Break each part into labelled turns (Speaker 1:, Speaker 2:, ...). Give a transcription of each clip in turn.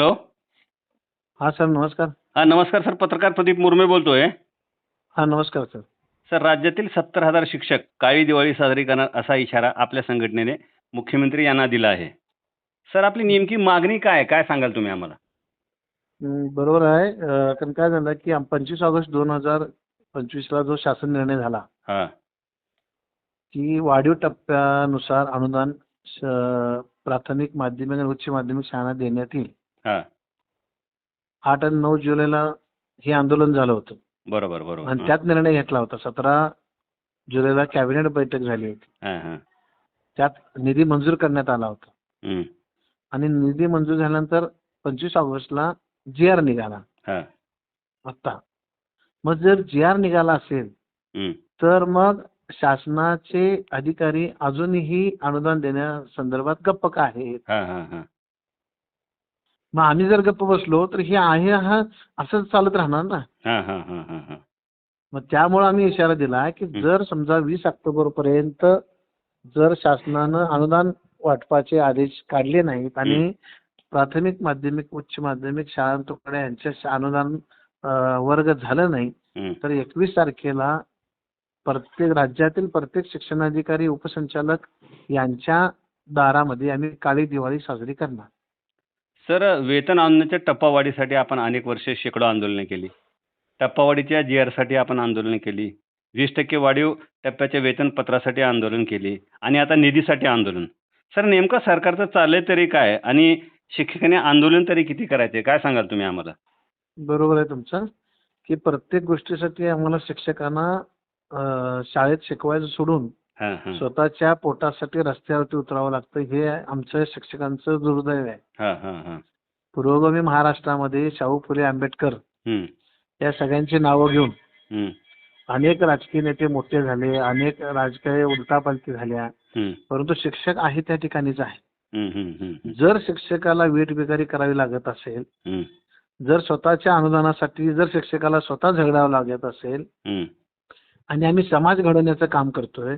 Speaker 1: Hello
Speaker 2: हा sir नमस्कार.
Speaker 1: हा नमस्कार सर. पत्रकार प्रदीप मुर्मे बोलतोय.
Speaker 2: हा नमस्कार सर.
Speaker 1: सर राज्यातील सत्तर हजार शिक्षक काळी दिवाळी साजरी करणार असा इशारा आपल्या संघटनेने मुख्यमंत्री यांना दिला आहे. सर आपली नेमकी मागणी काय आहे? काय सांगाल तुम्ही आम्हाला?
Speaker 2: हम्म, बरोबर आहे. अं, कारण काय झालं की पंचवीस ऑगस्ट दोन हजार पंचवीसला जो शासन निर्णय झाला
Speaker 1: हा.
Speaker 2: की वाढीव टप्प्यानुसार अनुदान श- प्राथमिक माध्यमिक आणि उच्च माध्यमिक शाळांना देण्यात येईल. आठ आणि नऊ जुलैला हे आंदोलन झालं होतं.
Speaker 1: बरोबर बरोबर.
Speaker 2: आणि. त्यात निर्णय घेतला होता. सतरा जुलैला कॅबिनेट बैठक झाली होती. त्यात निधी मंजूर करण्यात आला होता. आणि निधी मंजूर झाल्यानंतर पंचवीस ऑगस्टला जी आर निघाला.
Speaker 1: हा.
Speaker 2: आत्ता मग जर जी आर निघाला असेल तर मग शासनाचे अधिकारी अजूनही अनुदान देण्यासंदर्भात गप्प का आहेत. मग आम्ही जर गप्प बसलो तर हे आहे हा असंच चालत राहणार ना
Speaker 1: हा, हा, हा, हा, हा.
Speaker 2: मग त्यामुळे आम्ही इशारा दिला की. जर समजा वीस ऑक्टोबर पर्यंत जर शासनानं अनुदान वाटपाचे आदेश काढले नाहीत आणि प्राथमिक माध्यमिक उच्च माध्यमिक शाळांकडे यांच्या अनुदान वर्ग झालं नाही तर एकवीस तारखेला प्रत्येक राज्यातील प्रत्येक शिक्षणाधिकारी उपसंचालक यांच्या दारामध्ये आम्ही काळी दिवाळी साजरी करणार
Speaker 1: सर वेतन आणण्याच्या टप्पावाढीसाठी आपण अनेक वर्षे शेकडो आंदोलने केली. टप्पावाढीच्या जी आरसाठी आपण आंदोलने केली. वीस टक्के वाढीव टप्प्याच्या वेतनपत्रासाठी आंदोलन केली आणि आता निधीसाठी आंदोलन. सर नेमकं सरकारचं चाललंय तरी काय? आणि शिक्षकांनी आंदोलन तरी किती करायचे काय सांगाल तुम्ही आम्हाला?
Speaker 2: बरोबर आहे तुमचं की प्रत्येक गोष्टीसाठी आम्हाला शिक्षकांना शाळेत शिकवायचं सोडून स्वतःच्या पोटासाठी रस्त्यावरती उतरावं लागतं हे आमचं शिक्षकांचं दुर्दैव आहे. पुरोगामी महाराष्ट्रामध्ये शाहू फुले आंबेडकर या सगळ्यांची नावं घेऊन अनेक राजकीय नेते मोठे झाले अनेक राजकीय उलटापालटी झाल्या. परंतु शिक्षक आहे त्या ठिकाणीच आहे. जर शिक्षकाला वेठबिगारी करावी लागत असेल जर स्वतःच्या अनुदानासाठी जर शिक्षकाला स्वतः झगडावं लागत असेल. आणि आम्ही समाज घडवण्याचं काम करतोय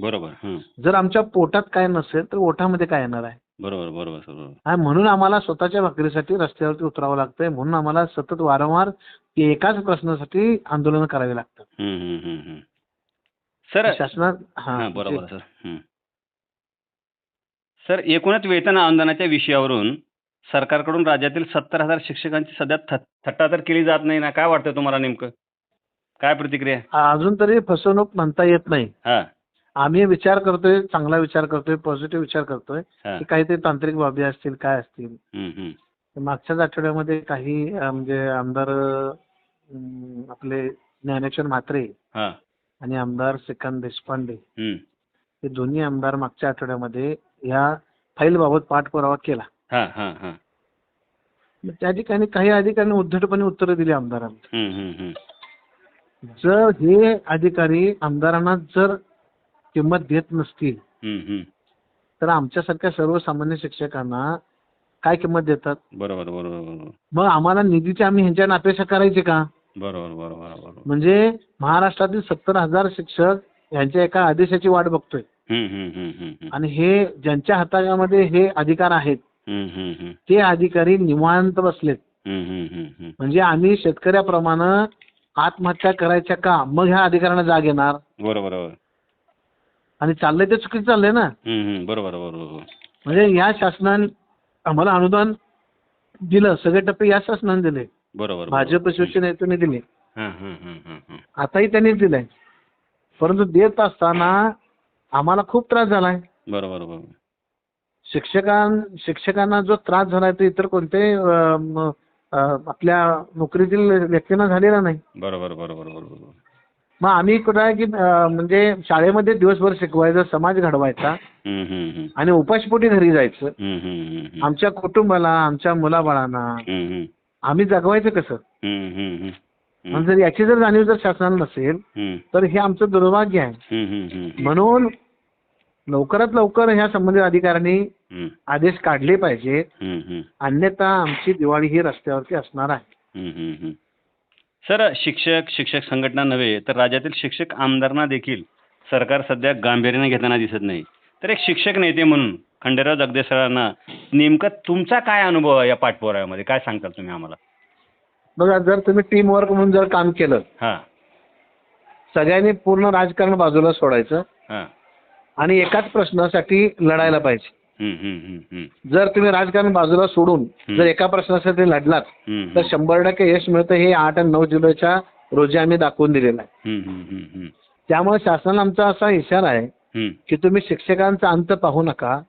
Speaker 1: बरोबर.
Speaker 2: जर आमच्या पोटात काय नसेल तर ओठामध्ये काय येणार आहे?
Speaker 1: बरोबर बरोबर
Speaker 2: म्हणून आम्हाला स्वतःच्या भाकरीसाठी रस्त्यावरती उतरावं लागतंय. म्हणून आम्हाला सतत वारंवार एकाच प्रश्नासाठी आंदोलन करावी लागतात.
Speaker 1: सर
Speaker 2: शासनात
Speaker 1: हां बरोबर सर. सर एकूणच वेतन अनुदानाच्या विषयावरून सरकारकडून राज्यातील सत्तर हजार शिक्षकांची सध्या थट्टा तर केली जात नाही ना? काय वाटतं तुम्हाला नेमकं? काय प्रतिक्रिया?
Speaker 2: अजून तरी फसवणूक म्हणता येत नाही. आम्ही विचार करतोय चांगला विचार करतोय पॉझिटिव्ह विचार करतोय
Speaker 1: हां
Speaker 2: की काहीतरी तांत्रिक बाबी असतील काय असतील. मागच्याच आठवड्यामध्ये काही अं, म्हणजे आमदार अं, आपले ज्ञानेश्वर म्हात्रे
Speaker 1: हां
Speaker 2: आणि आमदार श्रीकांत देशपांडे
Speaker 1: हं.
Speaker 2: हे दोन्ही आमदार मागच्या आठवड्यामध्ये या फाईलबाबत पाठपुरावा केला
Speaker 1: हां हां हां
Speaker 2: मग त्या ठिकाणी काही अधिकाऱ्यांनी उद्धटपणे उत्तरं दिली आमदारांना. जर हे अधिकारी आमदारांना जर किंमत देत नसतील. तर आमच्यासारख्या सर्वसामान्य शिक्षकांना काय किंमत देतात?
Speaker 1: बरोबर बरोबर
Speaker 2: मग आम्हाला निधीची आम्ही ह्यांच्या अपेक्षा करायची का?
Speaker 1: बरोबर बरोबर बरोबर.
Speaker 2: म्हणजे महाराष्ट्रातील सत्तर हजार शिक्षक यांच्या एका आदेशाची वाट बघतोय. आणि हे ज्यांच्या हातामध्ये हे अधिकार आहेत. ते अधिकारी निवांत बसलेत. म्हणजे आम्ही शेतकऱ्याप्रमाणे आत्महत्या करायच्या का? मग ह्या अधिकाऱ्यांना जाग येणार.
Speaker 1: बरोबर.
Speaker 2: आणि चाललंय ते चुकीचं चाललंय ना.
Speaker 1: बरोबर बरोबर
Speaker 2: म्हणजे या शासनाने आम्हाला अनुदान दिलं सगळे टप्पे या शासनाने दिले.
Speaker 1: बरोबर
Speaker 2: भाजप शिवसेनेतून दिले.
Speaker 1: हां हां हां हां हां
Speaker 2: आताही त्यांनी दिलंय. परंतु देत असताना आम्हाला खूप त्रास झालाय.
Speaker 1: बरोबर
Speaker 2: शिक्षकां शिक्षकांना जो त्रास झालाय तो इतर कोणत्याही आपल्या नोकरीतील व्यक्तींना झालेला नाही.
Speaker 1: बरोबर बरोबर बरोबर.
Speaker 2: मग आम्ही कुठं आहे की म्हणजे शाळेमध्ये दिवसभर शिकवायचा समाज घडवायचा. आणि उपाशीपोटी घरी जायचं. आमच्या कुटुंबाला आमच्या मुलाबाळांना. आम्ही जगवायचं कसं जर याची जर जाणीव जर शासनाला नसेल तर हे आमचं दुर्भाग्य आहे. म्हणून लवकरात लवकर ह्या संबंधित अधिकाऱ्यांनी आदेश काढले पाहिजेत. अन्यथा आमची दिवाळी ही रस्त्यावरती असणार आहे.
Speaker 1: सर शिक्षक शिक्षक संघटना नव्हे तर राज्यातील शिक्षक आमदारांना देखील सरकार सध्या गांभीर्याने घेताना दिसत नाही. तर एक शिक्षक नेते म्हणून खंडेराव जगदे सरांना नेमका तुमचा काय अनुभव आहे या पाठपुराव्यामध्ये? काय सांगताल तुम्ही आम्हाला?
Speaker 2: बघा जर तुम्ही टीम वर्क म्हणून जर काम केलं
Speaker 1: हां.
Speaker 2: सगळ्यांनी पूर्ण राजकारण बाजूला सोडायचं
Speaker 1: हां.
Speaker 2: आणि एकाच प्रश्नासाठी लढायला पाहिजे. जर तुम्ही राजकारण बाजूला सोडून. जर एका प्रश्नासाठी लढलात तर शंभर टक्के यश मिळतं हे आठ आणि नऊ जुलैच्या रोजी आम्ही दाखवून दिलेलं आहे. त्यामुळे शासनाला आमचा असा इशारा आहे की तुम्ही शिक्षकांचा अंत पाहू नका.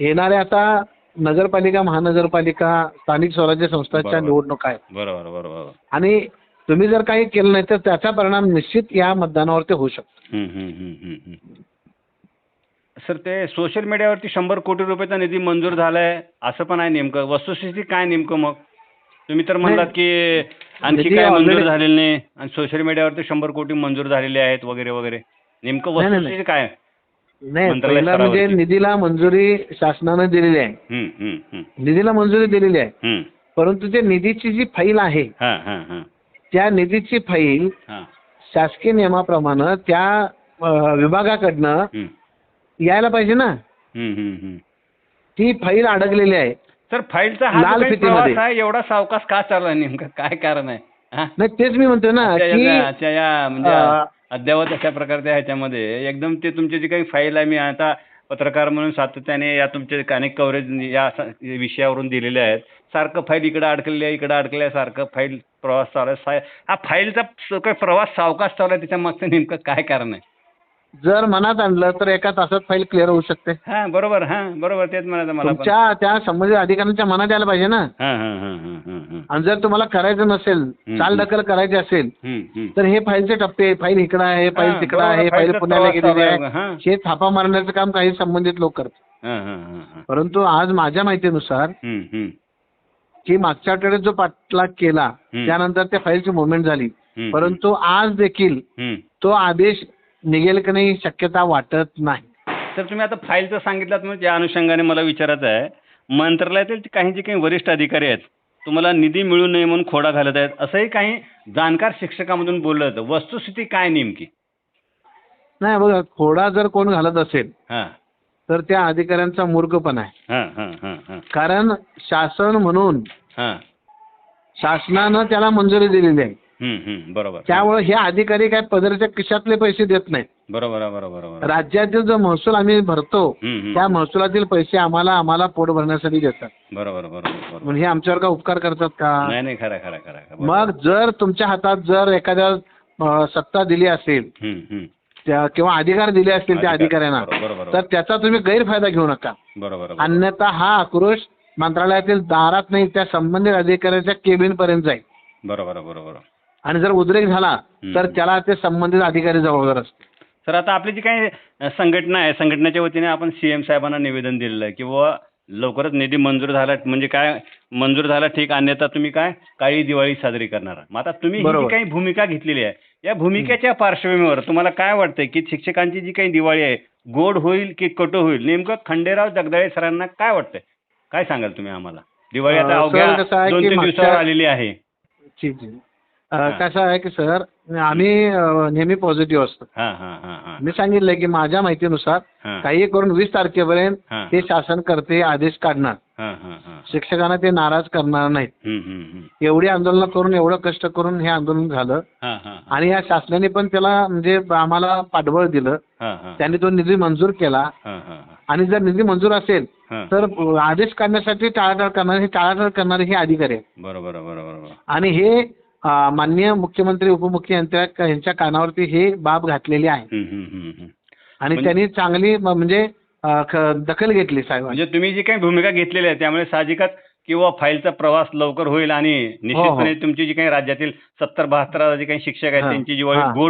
Speaker 2: येणाऱ्या आता नगरपालिका महानगरपालिका स्थानिक स्वराज्य संस्थांच्या. निवडणुका आहेत.
Speaker 1: बरोबर बरोबर.
Speaker 2: आणि तुम्ही जर काही केलं नाही तर त्याचा परिणाम निश्चित या मतदानावरती होऊ शकतो
Speaker 1: हम्म, हम्म, हम्म, हम्म, हम्म. सर ते सोशल मीडियावरती शंभर कोटी रुपयाचा निधी मंजूर झालाय असं पण आहे नेमकं. वस्तुस्थिती काय नेमकं मग? तुम्ही तर म्हणलात की आणखी
Speaker 2: निधी
Speaker 1: काय मंजूर
Speaker 2: already-
Speaker 1: झालेलं नाही आणि सोशल मीडियावरती शंभर कोटी मंजूर झालेले आहेत वगैरे वगैरे. नेमकं
Speaker 2: नाही, नाही,
Speaker 1: वस्तुस्थिती काय? आहे?
Speaker 2: नाही
Speaker 1: मंत्रालय
Speaker 2: पहिला म्हणजे
Speaker 1: स्तरावरती.
Speaker 2: निधीला मंजुरी शासनानं दिलेली आहे. निधीला मंजुरी दिलेली आहे. परंतु ते निधीची जी फाईल आहे
Speaker 1: हां हां हां.
Speaker 2: त्या निधीची फाईल
Speaker 1: हां.
Speaker 2: शासकीय नियमाप्रमाणे त्या अं, विभागाकडनं यायला पाहिजे ना. ती फाईल अडकलेली आहे.
Speaker 1: सर फाईलचा
Speaker 2: लाल.
Speaker 1: प्रवास आहे एवढा सावकाश का चालू आहे नेमकं? काय कारण आहे?
Speaker 2: नाही तेच मी म्हणतोय ना
Speaker 1: या- म्हणजे अद्यावत अशा प्रकारच्या ह्याच्यामध्ये एकदम ते तुमची जी काही फाईल आहे मी आता पत्रकार म्हणून सातत्याने या तुमचे अनेक कव्हरेज या विषयावरून दिलेले आहेत. सारखं फाईल इकडं अडकलेली आहे इकडं अडकलेलं आहे सारखं फाईल प्रवास चालू आहे. हा फाईलचा काही प्रवास सावकाश चालू आहे त्याच्या मागचं नेमकं काय कारण आहे?
Speaker 2: जर मनात आणलं तर एका तासात फाईल क्लिअर होऊ शकते
Speaker 1: हा बरोबर हा बरोबर तेच म्हणायचं मला पण
Speaker 2: तुमच्या त्या संबंधित अधिकाऱ्यांच्या मनात यायला पाहिजे ना
Speaker 1: हा हा हा हा हा हा
Speaker 2: आणि जर तुम्हाला करायचं नसेल चाल दखल करायची असेल
Speaker 1: हम्म, हम्म.
Speaker 2: तर हे फाईलचे टप्पे फाईल इकडं आहे फाईल
Speaker 1: हा,
Speaker 2: तिकडं
Speaker 1: बरोबर,
Speaker 2: आहे फाईल
Speaker 1: फाईलचा
Speaker 2: पुण्याला
Speaker 1: प्रवास
Speaker 2: गेलेली
Speaker 1: चालू आहे. हा.
Speaker 2: आहे हे थापा मारण्याचं काम काही संबंधित लोक करतात
Speaker 1: हा, हा, हा, हा.
Speaker 2: परंतु आज माझ्या माहितीनुसार
Speaker 1: हम्म, हम्म,
Speaker 2: की मागच्या आठवड्यात जो पाठलाग केला
Speaker 1: हम्म.
Speaker 2: त्यानंतर त्या फाईलची मुवमेंट झाली
Speaker 1: हम्म.
Speaker 2: परंतु आज देखील
Speaker 1: हम्म.
Speaker 2: तो आदेश निघेल की नाही शक्यता वाटत नाही.
Speaker 1: तर तुम्ही आता फाईलचं सांगितलं म्हणजे या अनुषंगाने मला विचारायचं आहे. मंत्रालयातील काही जे काही वरिष्ठ अधिकारी आहेत तुम्हाला निधी मिळू नये म्हणून खोडा घालत आहेत असंही काही जाणकार शिक्षकामधून बोललं जातं. वस्तुस्थिती काय नेमकी?
Speaker 2: नाही बघा खोडा जर कोण घालत असेल
Speaker 1: हां.
Speaker 2: तर त्या अधिकाऱ्यांचा मूर्खपणा आहे.
Speaker 1: हां हां हां हां.
Speaker 2: कारण शासन म्हणून
Speaker 1: हां.
Speaker 2: शासनानं त्याला मंजुरी दिलेली आहे.
Speaker 1: बरोबर.
Speaker 2: त्यामुळे हे अधिकारी काय पदरच्या खिशातले पैसे देत नाहीत.
Speaker 1: बरोबर बरोबर
Speaker 2: राज्यातील जो महसूल आम्ही भरतो. त्या महसुलातील पैसे आम्हाला आम्हाला पोट भरण्यासाठी देतात.
Speaker 1: बरोबर बरोबर
Speaker 2: हे आमच्यावर का उपकार करतात का?
Speaker 1: नाही नाही खरं खरं खरं.
Speaker 2: मग जर तुमच्या हातात जर एखाद्या सत्ता दिली असेल किंवा अधिकार दिले असतील त्या अधिकाऱ्यांना. तर त्याचा तुम्ही गैरफायदा घेऊ नका.
Speaker 1: बरोबर.
Speaker 2: अन्यथा हा आक्रोश मंत्रालयातील दारात नाही त्या संबंधित अधिकाऱ्याच्या केबिन पर्यंत जाईल
Speaker 1: बरोबर बरोबर.
Speaker 2: आणि जर उद्रेक झाला. तर त्याला ते संबंधित अधिकारी जबाबदार असतील.
Speaker 1: सर आता आपली जी काही संघटना आहे संघटनेच्या वतीने आपण सी एम साहेबांना निवेदन दिलेलं आहे की बुवा लवकरच निधी मंजूर झाला म्हणजे काय मंजूर झाला ठीक अन्यथा तुम्ही काय काळी दिवाळी साजरी करणार मग आता तुम्ही ही जी. काही भूमिका घेतलेली आहे या भूमिकेच्या पार्श्वभूमीवर तुम्हाला काय वाटतंय की शिक्षकांची जी काही दिवाळी आहे गोड होईल की कटू होईल नेमकं खंडेराव जगदाळे सरांना काय वाटतंय? काय सांगाल तुम्ही आम्हाला? दिवाळी आता अवघ्या दोन तीन दिवसावर आलेली आहे.
Speaker 2: कसं आहे की सर आम्ही नेहमी पॉझिटिव्ह असतो.
Speaker 1: हां हां हां हां.
Speaker 2: मी सांगितलंय की माझ्या माहितीनुसार काही करून वीस तारखेपर्यंत
Speaker 1: हां
Speaker 2: ते शासन करते आदेश काढणार.
Speaker 1: हां हां हां.
Speaker 2: शिक्षकांना ते नाराज करणार नाहीत. एवढी आंदोलन करून एवढं कष्ट करून हे आंदोलन झालं.
Speaker 1: हां हां हां.
Speaker 2: आणि या शासनाने पण त्याला म्हणजे आम्हाला पाठबळ दिलं. त्यांनी तो निधी मंजूर केला. आणि जर निधी मंजूर असेल तर आदेश काढण्यासाठी टाळाटाळ करणारे हे टाळाटाळ करणारे हे अधिकारी आहेत.
Speaker 1: बरोबर बरोबर.
Speaker 2: आणि हे माननीय मुख्यमंत्री उपमुख्यमंत्री यांच्या कानावरती हे बाब घातलेली आहे. आणि त्यांनी चांगली म्हणजे दखल घेतली साहेबांनी
Speaker 1: म्हणजे तुम्ही जी काही भूमिका घेतलेली आहे त्यामुळे साहजिकच किंवा फाईलचा प्रवास लवकर होईल आणि निश्चितपणे तुमची जी काही राज्यातील सत्तर बहात्तर जी काही शिक्षक आहेत
Speaker 2: हां,
Speaker 1: त्यांची
Speaker 2: हां.
Speaker 1: गोड